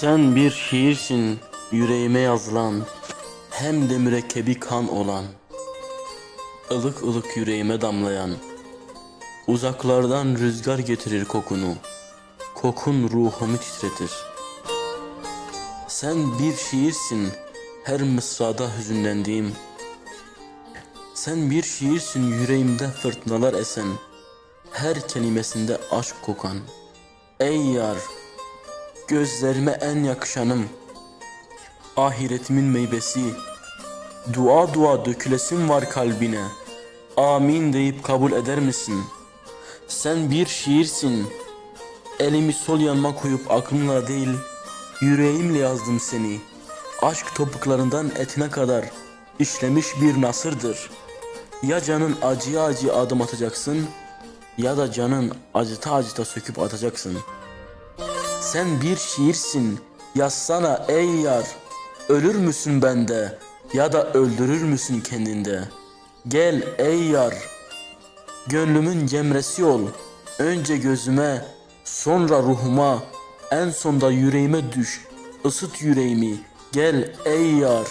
Sen bir şiirsin yüreğime yazılan Hem de mürekkebi kan olan. Ilık ılık yüreğime damlayan Uzaklardan rüzgar getirir kokunu. Kokun ruhumu titretir. Sen bir şiirsin her mısrada hüzünlendiğim. Sen bir şiirsin yüreğimde fırtınalar esen. Her kelimesinde aşk kokan. Ey yar Gözlerime en yakışanım. Ahiretimin meyvesi. Dua dua dökülesin var kalbine. Amin deyip kabul eder misin? Sen bir şiirsin. Elimi sol yanıma koyup aklımla değil Yüreğimle yazdım seni. Aşk topuklarından etine kadar işlemiş bir nasırdır. Ya canın acıya acıya adım atacaksın Ya da canın acıta acıta söküp atacaksın sen bir şiirsin, yazsana ey yar. Ölür müsün bende ya da öldürür müsün kendinde? Gel ey yar. Gönlümün cemresi ol. Önce gözüme, sonra ruhuma, en sonda yüreğime düş. Isıt yüreğimi. Gel ey yar.